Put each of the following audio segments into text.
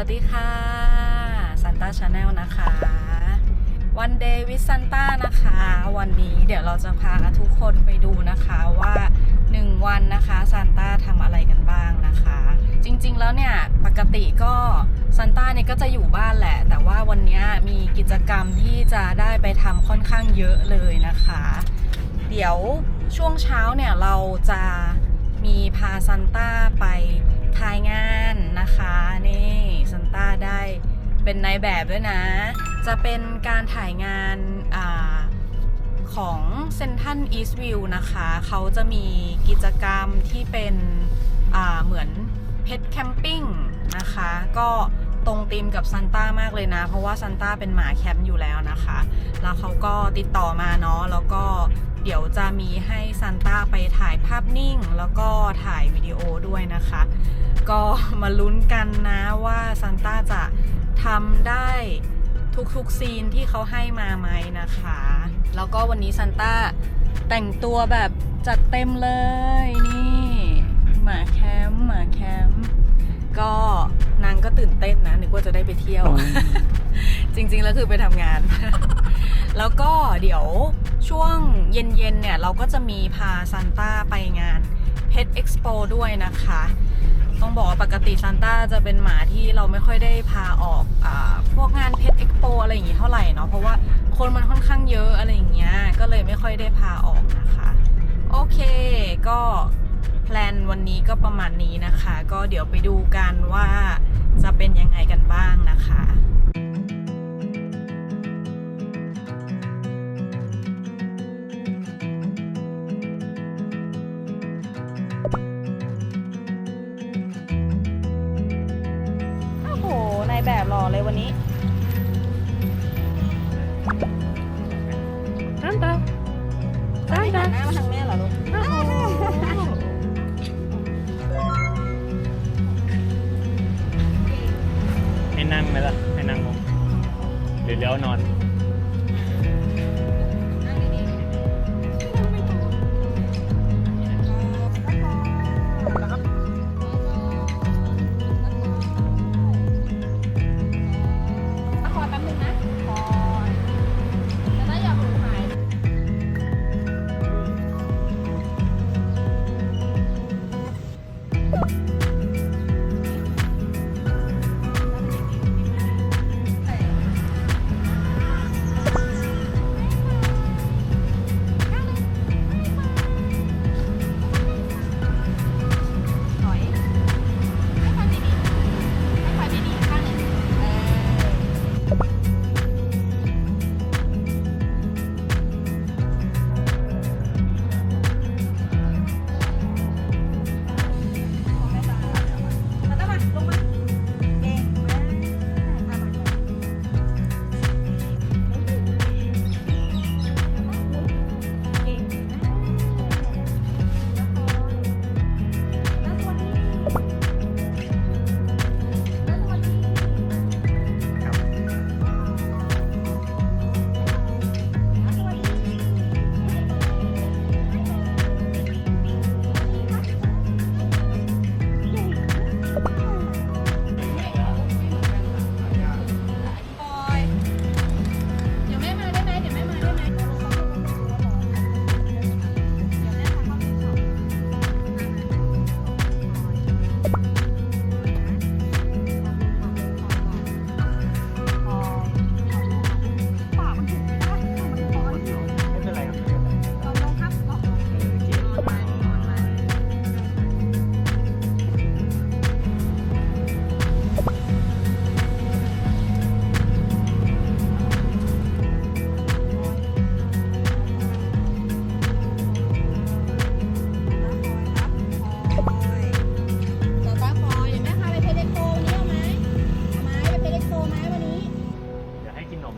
วัสดีค่ะซันต้าชาแนลนะคะวันเดย์วิซันต้านะคะ วันนี้เดี๋ยวเราจะพาทุกคนไปดูนะคะว่า 1 วันนะคะซันต้าทำอะไรกันบ้างนะคะ จริงๆแล้วเนี่ยปกติก็ซันต้าเนี่ยก็จะอยู่บ้านแหละ แต่ว่าวันนี้มีกิจกรรมที่จะได้ไปทำค่อนข้างเยอะเลยนะคะ เดี๋ยวช่วงเช้าเนี่ยเราจะมีพาซันต้าไป ถ่ายงานนะคะนี่ซันต้าได้เป็นนายแบบด้วยนะ จะเป็นการถ่ายงานอของเซนทันอีสต์วิวนะคะ เขาจะมีกิจกรรมที่เป็นเหมือนเพ t แคมปิ้งนะคะ ก็ตรงธีมกับซันต้ามากเลยนะ เพราะว่าซันต้าเป็นหมาแคมป์อยู่แล้วนะคะ แล้วเขาก็ติดต่อมาเนาะ แล้วก็เดี๋ยวจะมีให้ซันต้าไปถ่ายภาพนิ่ง แล้วก็ถ่ายวิดีโอด้วยนะคะ ก็มาลุ้นกันนะว่าซันต้าจะทำได้ทุกๆซีนที่เขาให้มาไหมนะคะ แล้วก็วันนี้ซันต้าแต่งตัวแบบจัดเต็มเลยนี่หมาแคมป์หมาแคมป์ก็นางก็ตื่นเต้นนะนึกว่าจะได้ไปเที่ยว จริงๆแล้วคือไปทำงาน แล้วก็เดี๋ยวช่วงเย็นๆเนี่ย เราก็จะมีพาซันต้าไปงาน Pet Expo ด้วยนะคะ ต้องบอกว่าปกติซันต้าจะเป็นหมาที่เราไม่ค่อยได้พาออกอพวกงานเพชรเอ็กโปอะไรอย่างงี้เท่าไหร่เนาะเพราะว่าคนมันค่อนข้างเยอะอะไรอย่างเงี้ยก็เลยไม่ค่อยได้พาออกนะคะ โอเคก็แพลนวันนี้ก็ประมาณนี้นะคะ ก็เดี๋ยวไปดูกันว่าจะเป็นยังไงกันบ้างนะคะ นั่งไหมล่ะ ให้นั่งลงหรือเลี้ยวนอนคอยแป๊บนึงนะคอยจะได้อย่าหูหาย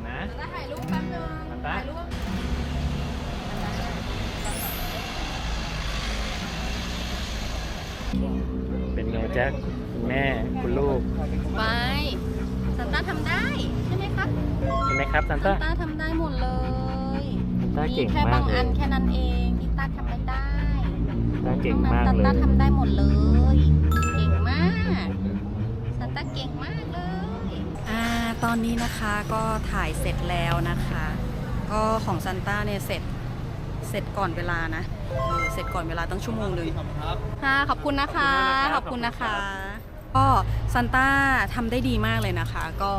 ดี๋ยวให้กินนมนะตาถ่ายรูปแป๊บนึงตาถ่ายรูปเป็นไงแจ็คคุณแม่คุณลูกไปซันต้าทำได้ใช่ไหมครับเห็นไหมครับซันซัต้านต้าทำได้หมดเลยซันต้ามีเก่งแค่มาบากงเลอัยนแค่นั้นเองที่ต้าทำไม่ได้ซันต้าเก่งนอกมากนั้นซันเลต้ายทำได้หมดเลย ตอนนี้นะคะก็ถ่ายเสร็จแล้วนะคะ ก็ของซันต้าเนี่ยเสร็จเสร็จก่อนเวลานะ เสร็จก่อนเวลาตั้งชั่วโมงเลยค่ะขอบคุณนะคะ ขอบคุณนะคะ ก็ซันต้าทำได้ดีมากเลยนะคะ ก็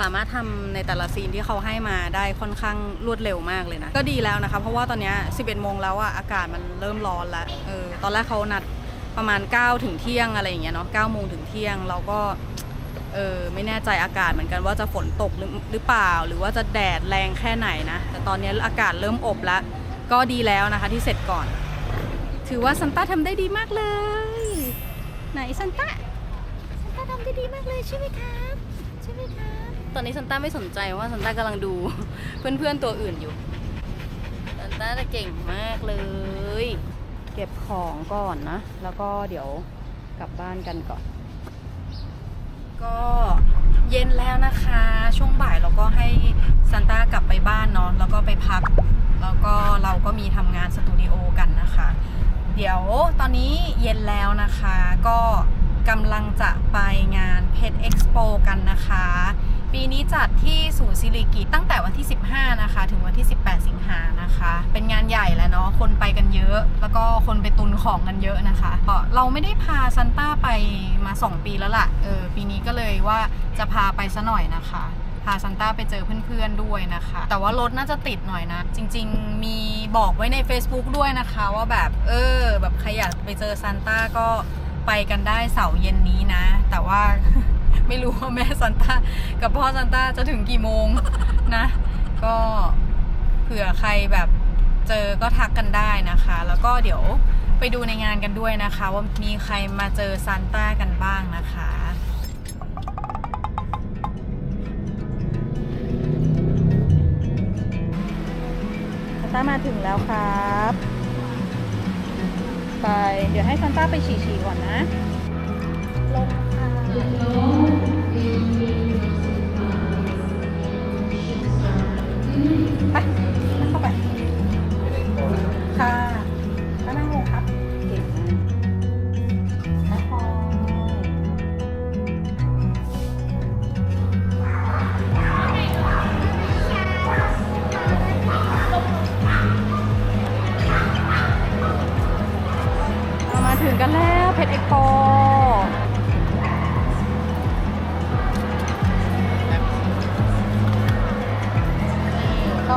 สามารถทำในแต่ละซีนที่เขาให้มาได้ค่อนข้างรวดเร็วมากเลยนะ ก็ดีแล้วนะคะ เพราะว่าตอนนี้ 11 โมงแล้วอะอากาศมันเริ่มร้อนแล้วเออตอนแรกเขานัดประมาณ9ถึงเที่ยงอะไรอย่างเงี้ยเนาะ9โมงถึงเที่ยงเราก็ เออไม่แน่ใจอากาศเหมือนกันว่าจะฝนตกหรือเปล่า หรือว่าจะแดดแรงแค่ไหนนะ แต่ตอนนี้อากาศเริ่มอบแล้ว ก็ดีแล้วนะคะที่เสร็จก่อน ถือว่าซันต้าทำได้ดีมากเลย ไหนซันต้าซันต้าทำได้ดีมากเลยใช่ไหมครับใช่ไหมครับตอนนี้ซันต้าไม่สนใจว่าซันต้ากำลังดู เพื่อนๆตัวอื่นอยู่ซันต้าจะเก่งมากเลย เก็บของก่อนนะ แล้วก็เดี๋ยวกลับบ้านกันก่อน ก็เย็นแล้วนะคะ ช่วงบ่ายเราก็ให้ซันต้ากลับไปบ้านเนาะแล้วก็ไปพัก แล้วก็เราก็มีทำงานสตูดิโอกันนะคะ เดี๋ยวตอนนี้เย็นแล้วนะคะ ก็กำลังจะไปงานเพชรเอ็กซ์โปกันนะคะ ปีนี้จัดที่ศูนย์ซิลิกิตั้งแต่วันที่ 15 นะคะ ถึงวันที่ 18 สิงหานะคะ เป็นงานใหญ่แล้วเนาะคนไปกันเยอะ แล้วก็คนไปตุนของกันเยอะนะคะเราไม่ได้พาซันต้าไปมา 2 ปีแล้วละ่ะเออปีนี้ก็เลยว่าจะพาไปซะหน่อยนะคะพาซันต้าไปเจอเพื่อนๆด้วยนะคะ แต่ว่ารถน่าจะติดหน่อยนะ จริง ๆ มีบอกไว้ใน Facebook ด้วยนะคะ ว่าแบบเออ แบบใครอยากไปเจอซันต้าก็ไปกันได้เสาร์เย็นนี้นะ แต่ว่า ไม่รู้ว่าแม่ซันต้ากับพ่อซันต้าจะถึงกี่โมงนะ ก็เผื่อใครแบบเจอก็ทักกันได้นะคะ แล้วก็เดี๋ยวไปดูในงานกันด้วยนะคะ ว่ามีใครมาเจอซันต้ากันบ้างนะคะซันต้ามาถึงแล้วครับ ไป เดี๋ยวให้ซันต้าไปฉี่ๆก่อนนะลง Bye.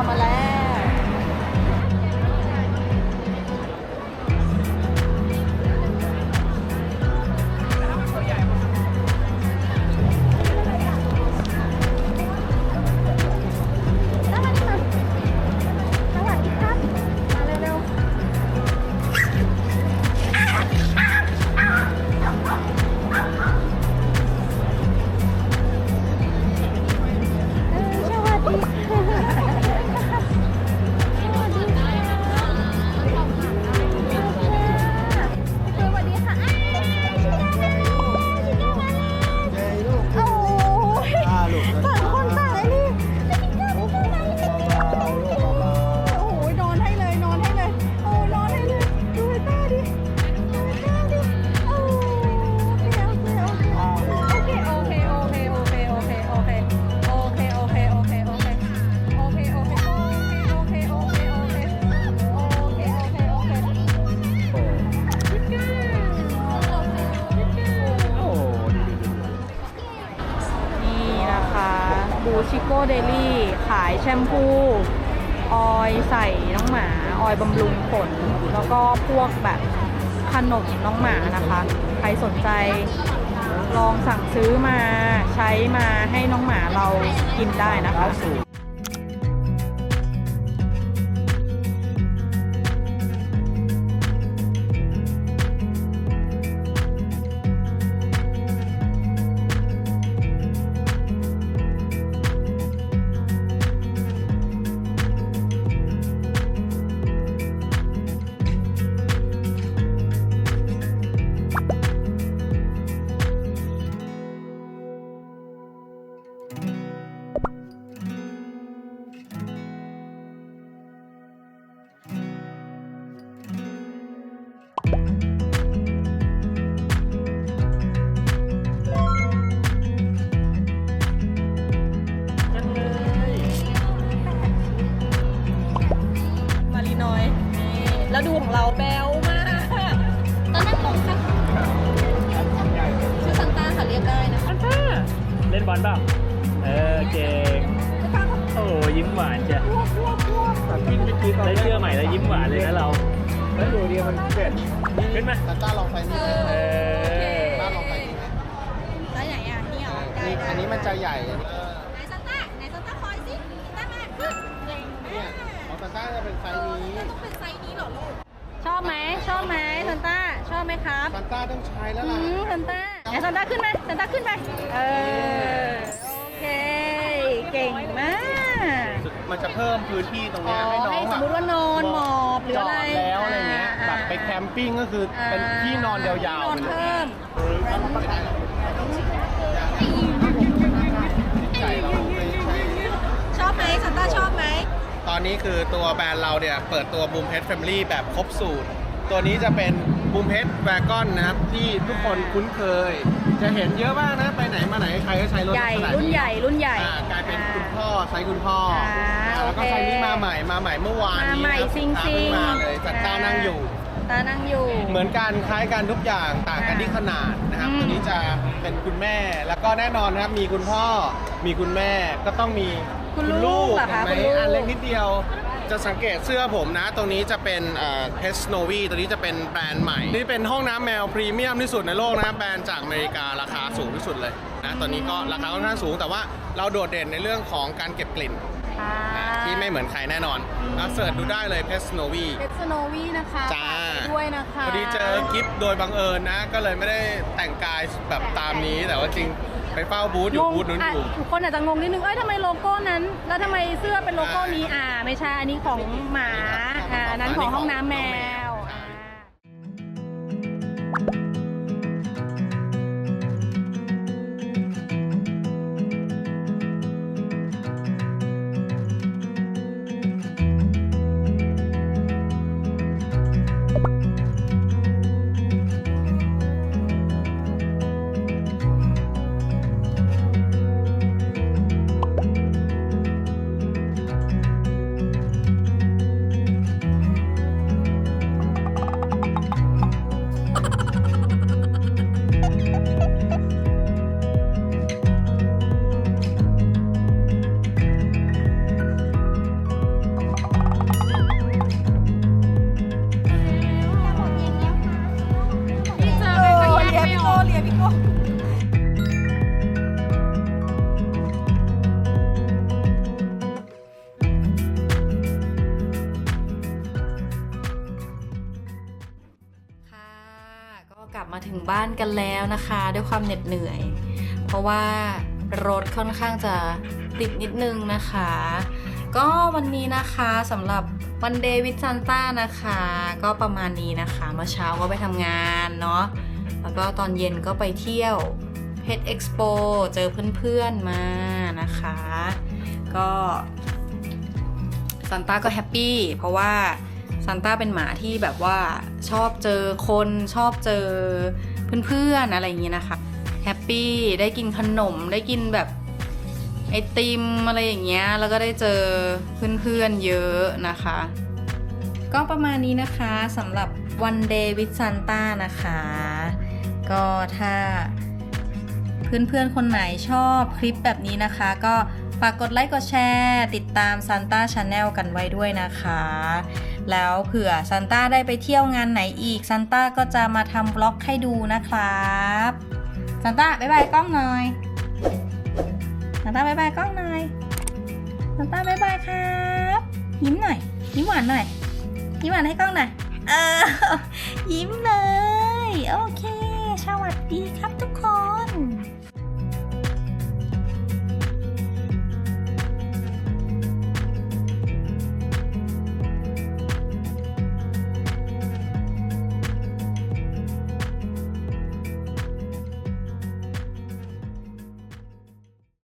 มาแล้ว มพู ออยใส่น้องหมา ออยบำรุงขน แล้วก็พวกแบบขนมน้องหมานะคะ ใครสนใจลองสั่งซื้อมาใช้มาให้น้องหมาเรากินได้นะคะ แล้วดูของเราแบ๊วมากตอนนั่งลงค่ะชื่อซันต้าค่ะเรียกได้นะซันต้าเล่นบอลเปล่าเออเก่งโอ้ยิ้มหวานจ้ะที่เมื่อกี้ได้เชื่อใหม่แล้วยิ้มหวานเลยนะเราแล้วดูดีมันเผ็ดขึ้นไหมซันต้าลองไปนี่เออตาลองไปนี่แล้วไหนอะนี่เหรออันนี้มันจะใหญ่ ต้าจะเป็นไซส์นี้ต้องเป็นไซส์นี้เหรอลูกชอบไหมชอบไหมซันต้าชอบไหมครับซันต้าต้องใช้แล้วอืล่ะมซันต้าไหนซันต้าขึ้นไหมซันต้าขึ้นไปเออโอเคเก่งมาก มันจะเพิ่มพื้นที่ตรงอ๋เนี้อยให้น้องให้สมมติว่านอนหมอบหรือจออะไรดแล้วอะไรเงี้ยาแบบไปแคมปิ้งก็คือเป็นที่นอนยาวๆนอนไปเลยเพิ่ม ตอนนี้คือตัวแบรนด์เราเนี่ย เปิดตัว Boom Pet Family แบบครบสูตร ตัวนี้จะเป็น Boom Pet Wagon นะครับ ที่ทุกคนคุ้นเคย จะเห็นเยอะมากนะ ไปไหนมาไหนใครก็ใช้รถใหญ่ลักษณะรุ่นใหญ่รุ่นใหญ่อ่ากลายเป็นคุณพ่อไซส์คุณพ่ออ่าอ่าแล้วก็โอเคไซส์นี้มาใหม่มาใหม่เมื่อวานมานี้ใหม่นะครับซิงลูกค้าซิเพิ่งงมาเลยจัดจ้านั่งอยู่ตานั่งอยู่ เหมือนกันคล้ายกันทุกอย่างต่างกันที่ขนาดนะครับอืมตัวนี้จะเป็นคุณแม่แล้วก็แน่นอนนะครับมีคุณพ่อมีคุณแม่ก็ต้องมี คุณลูกเหรอคะเห็นไหมคุณลูก อันเล็กนิดเดียว จะสังเกตเสื้อผมนะ ตรงนี้จะเป็นเพสโนวีตัวนี้จะเป็นแบรนด์ใหม่ นี่เป็นห้องน้ำแมวพรีเมียมที่สุดในโลกนะครับแบรนด์จากอเมริการาคาสูงที่สุดเลยนะตอนนี้ก็ราคาค่อนข้างสูง แต่ว่าเราโดดเด่นในเรื่องของการเก็บกลิ่นค่ะที่ไม่เหมือนใครแน่นอนแล้วเสิร์ชดูได้เลยเพสโนวีเพชรสโนวีนะคะจ้าฝกไว้ด้วยนะคะพอดีเจอกิฟโดยบังเอิญนะ ก็เลยไม่ได้แต่งกายแบบตามนี้แต่ว่าจริง ไปเฝ้าบูธอยู่งงบูธนู้นอยู่ะทุกคนอาจจะงงนิดนึง เอ้ยทำไมโลโก้นั้น แล้วทำไมเสื้อเป็นโลโก้นี้อ่า ไม่ใช่ อันนี้ของหมา อ่าอันนั้นของห้องน้ำแมว ก็กไม่ออกเรียพี่โก้ค่ะก็กลับมาถึงบ้านกันแล้วนะคะ ด้วยความเหน็ดเหนื่อย เพราะว่ารถค่อนข้างจะติดนิดนึงนะคะ ก็วันนี้นะคะสำหรับวันเดย์วิ z ซันต้านะคะ ก็ประมาณนี้นะคะ เมื่อเช้าก็ไปทำงานเนาะ แล้วก็ตอนเย็นก็ไปเที่ยวเพชรเอ็กซ์โปเจอเพื่อนๆมานะคะ ก็ซันต้าก็แฮปปี้เพราะว่าซันต้าเป็นหมาที่แบบว่าชอบเจอคนชอบเจอเพื่อนๆอะไรอย่างเงี้ยนะคะแฮปปี้ได้กินขนมได้กินแบบไอติมอะไรอย่างเงี้ยแล้วก็ได้เจอเพื่อนๆเยอะนะคะ ก็ประมาณนี้นะคะสำหรับ One Day with Santa นะคะ ก็ถ้าเพื่อนๆ คนไหนชอบคลิปแบบนี้นะคะ ก็ฝากกดไลค์กดแชร์ ติดตาม Santa Channel กันไว้ด้วยนะคะ แล้วเผื่อซันต้าได้ไปเที่ยวงานไหนอีกซันต้าก็จะมาทำบล็อกให้ดูนะครับซันต้าบ๊ายบายกล้องหน่อยซันต้าบ๊ายบายกล้องหน่อยซันต้าบ๊ายบายครับ ยิ้มหน่อย ยิ้มหวานหน่อย ยิ้มหวานให้กล้องหน่อยเออยิ้มเลย โอเค สวัสดีครับทุกคน